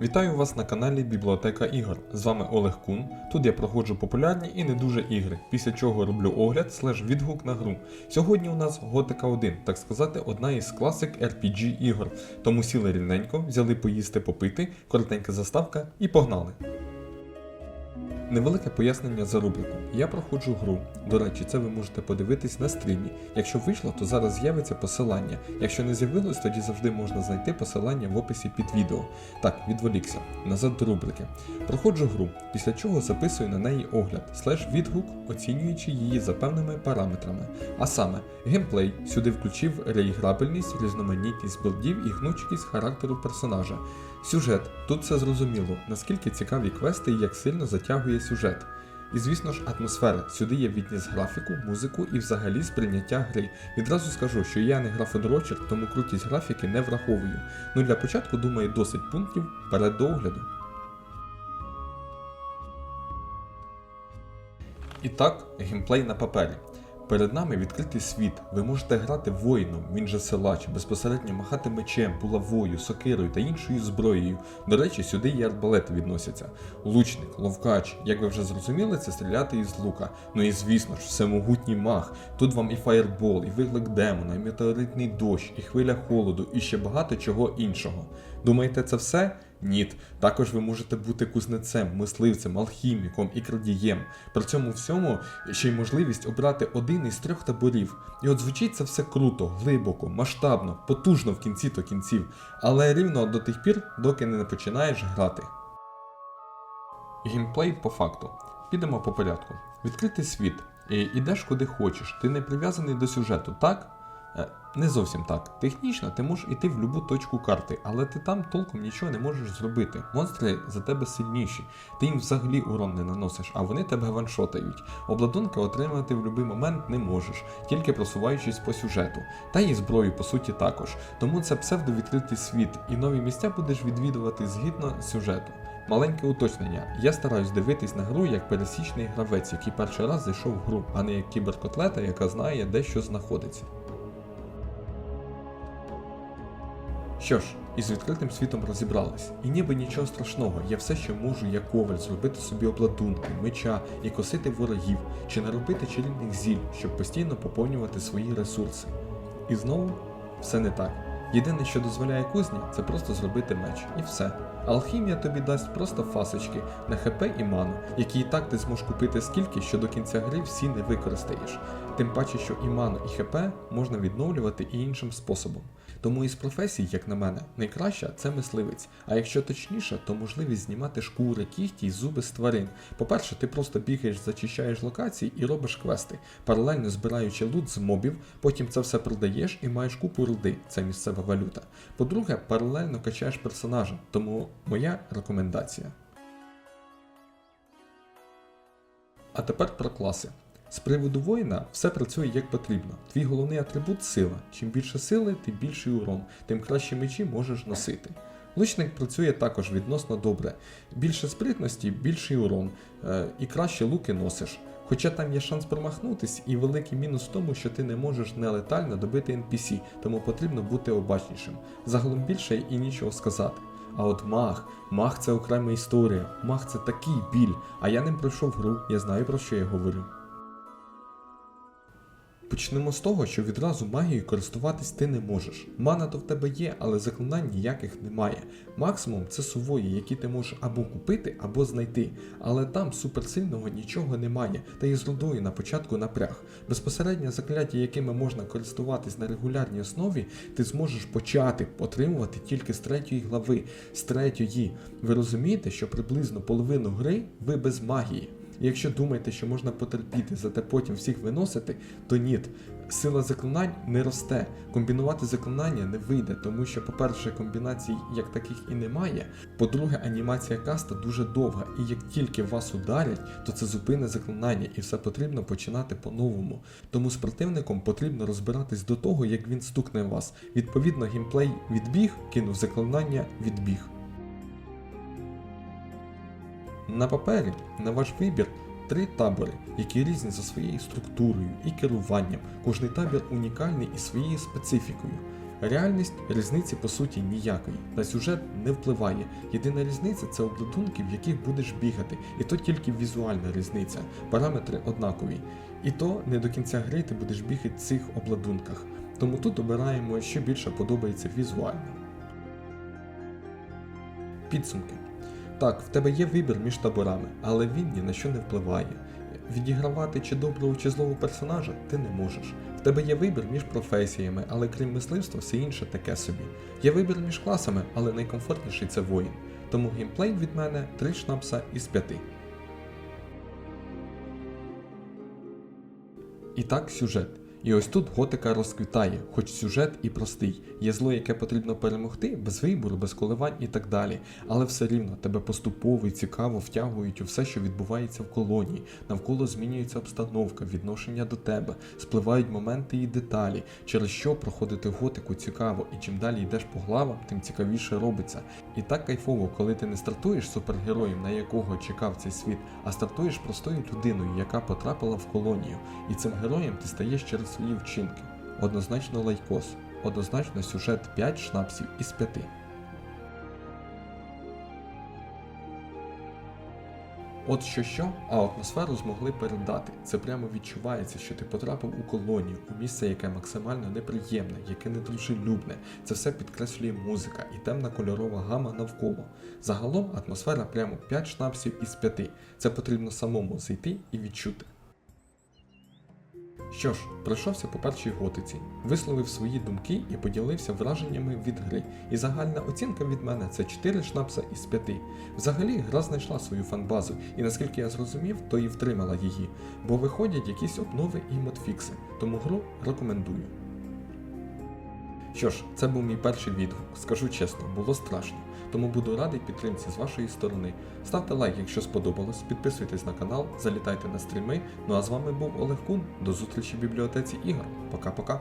Вітаю вас на каналі Бібліотека ігор. З вами Олег Кун. Тут я проходжу популярні і не дуже ігри, після чого роблю огляд слеж відгук на гру. Сьогодні у нас Готика 1, так сказати, одна із класик RPG ігор. Тому сіли рівненько, взяли поїсти попити, коротенька заставка і погнали. Невелике пояснення за рубрику. Я проходжу гру. До речі, це ви можете подивитись на стрімі. Якщо вийшло, то зараз з'явиться посилання. Якщо не з'явилось, тоді завжди можна знайти посилання в описі під відео. Так, відволікся. Назад до рубрики. Проходжу гру, після чого записую на неї огляд, слеш відгук, оцінюючи її за певними параметрами. А саме, геймплей сюди включив реіграбельність, різноманітність білдів і гнучкість характеру персонажа. Сюжет тут все зрозуміло, наскільки цікаві квести і як сильно затягує сюжет. І звісно ж, атмосфера. Сюди є відніс графіку, музику і взагалі сприйняття гри. Відразу скажу, що я не графодрочер, тому крутість графіки не враховую. Ну для початку, думаю, досить пунктів перед до огляду. І так, геймплей на папері. Перед нами відкритий світ. Ви можете грати воїном, він же силач, безпосередньо махати мечем, булавою, сокирою та іншою зброєю. До речі, сюди і арбалети відносяться. Лучник, ловкач, як ви вже зрозуміли, це стріляти із лука. Ну і звісно ж, всемогутній маг. Тут вам і фаєрбол, і виклик демона, і метеоритний дощ, і хвиля холоду, і ще багато чого іншого. Думаєте, це все? Ніт. Також ви можете бути кузнецем, мисливцем, алхіміком і крадієм. При цьому всьому ще й можливість обрати один із трьох таборів. І от звучить це все круто, глибоко, масштабно, потужно в кінці то кінців, але рівно до тих пір, доки не починаєш грати. Геймплей по факту. Підемо по порядку. Відкритий світ. І ідеш куди хочеш. Ти не прив'язаний до сюжету, так? Не зовсім так. Технічно ти можеш іти в будь-яку точку карти, але ти там толком нічого не можеш зробити. Монстри за тебе сильніші, ти їм взагалі урон не наносиш, а вони тебе ваншотають. Обладунки отримати в будь-який момент не можеш, тільки просуваючись по сюжету. Та і зброю, по суті, також. Тому це псевдовідкритий світ, і нові місця будеш відвідувати згідно сюжету. Маленьке уточнення. Я стараюсь дивитись на гру як пересічний гравець, який перший раз зайшов в гру, а не як кіберкотлета, яка знає, де що знаходиться. Що ж, із відкритим світом розібрались, і ніби нічого страшного, я все ще можу, як коваль, зробити собі обладунки, меча і косити ворогів, чи наробити чарівних зіль, щоб постійно поповнювати свої ресурси. І знову все не так. Єдине, що дозволяє кузня, це просто зробити меч, і все. Алхімія тобі дасть просто фасочки на ХП і ману, які і так ти зможеш купити скільки, що до кінця гри всі не використаєш. Тим паче, що і ману, і ХП можна відновлювати і іншим способом. Тому із професій, як на мене, найкраща це мисливець. А якщо точніше, то можливість знімати шкури, кігті й зуби з тварин. По-перше, ти просто бігаєш, зачищаєш локації і робиш квести, паралельно збираючи лут з мобів, потім це все продаєш і маєш купу руди, це місцева валюта. По-друге, паралельно качаєш персонажа, тому моя рекомендація. А тепер про класи. З приводу воїна все працює як потрібно. Твій головний атрибут сила. Чим більше сили, тим більший урон, тим краще мечі можеш носити. Лучник працює також відносно добре. Більше спритності, більший урон, е, і краще луки носиш. Хоча там є шанс промахнутись, і великий мінус в тому, що ти не можеш нелетально добити NPC, тому потрібно бути обачнішим. Загалом більше і нічого сказати. А от маг, маг це окрема історія, маг це такий біль, а я ним пройшов гру, я знаю про що я говорю. Почнемо з того, що відразу магією користуватись ти не можеш. Мана то в тебе є, але заклинань ніяких немає. Максимум це сувої, які ти можеш або купити, або знайти. Але там суперсильного нічого немає, та і з рудою на початку напряг. Безпосередньо закляття, якими можна користуватись на регулярній основі, ти зможеш почати отримувати тільки з третьої глави, з третьої. Ви розумієте, що приблизно половину гри ви без магії. І якщо думаєте, що можна потерпіти, зате потім всіх виносити, то ні. Сила заклинань не росте. Комбінувати заклинання не вийде, тому що, по-перше, комбінацій як таких і немає. По-друге, анімація каста дуже довга, і як тільки вас ударять, то це зупине заклинання, і все потрібно починати по-новому. Тому з противником потрібно розбиратись до того, як він стукне вас. Відповідно, геймплей відбіг, кинув заклинання, відбіг. На папері, на ваш вибір, три табори, які різні за своєю структурою і керуванням. Кожний табір унікальний і своєю специфікою. Реальність різниці по суті ніякої. На сюжет не впливає. Єдина різниця це обладунки, в яких будеш бігати, і то тільки візуальна різниця. Параметри однакові. І то не до кінця гри ти будеш бігати в цих обладунках. Тому тут обираємо, що більше подобається візуально. Підсумки. Так, в тебе є вибір між таборами, але він ні на що не впливає. Відігравати чи доброго, чи злого персонажа ти не можеш. В тебе є вибір між професіями, але крім мисливства, все інше таке собі. Є вибір між класами, але найкомфортніший це воїн. Тому геймплей від мене 3 шнапса із 5. І так сюжет. І ось тут готика розквітає, хоч сюжет і простий. Є зло, яке потрібно перемогти, без вибору, без коливань і так далі. Але все рівно тебе поступово і цікаво втягують у все, що відбувається в колонії. Навколо змінюється обстановка, відношення до тебе, спливають моменти і деталі, через що проходити готику цікаво, і чим далі йдеш по главам, тим цікавіше робиться. І так кайфово, коли ти не стартуєш супергероєм, на якого чекав цей світ, а стартуєш простою людиною, яка потрапила в колонію. І цим героєм ти стаєш через свої вчинки. Однозначно лайкос, однозначно сюжет 5 шнапсів із 5. От що що, а атмосферу змогли передати. Це прямо відчувається, що ти потрапив у колонію, у місце, яке максимально неприємне, яке недружелюбне. Це все підкреслює музика і темна кольорова гама навколо. Загалом атмосфера прямо 5 шнапсів із 5. Це потрібно самому зайти і відчути. Що ж, пройшовся по першій готиці, висловив свої думки і поділився враженнями від гри. І загальна оцінка від мене це 4 шнапса із 5. Взагалі гра знайшла свою фанбазу, і наскільки я зрозумів, то і втримала її, бо виходять якісь обнови і модфікси, тому гру рекомендую. Що ж, це був мій перший відгук. Скажу чесно, було страшно. Тому буду радий підтримці з вашої сторони. Ставте лайк, якщо сподобалось, підписуйтесь на канал, залітайте на стріми. Ну а з вами був Олег Кун. До зустрічі в бібліотеці ігор. Пока-пока.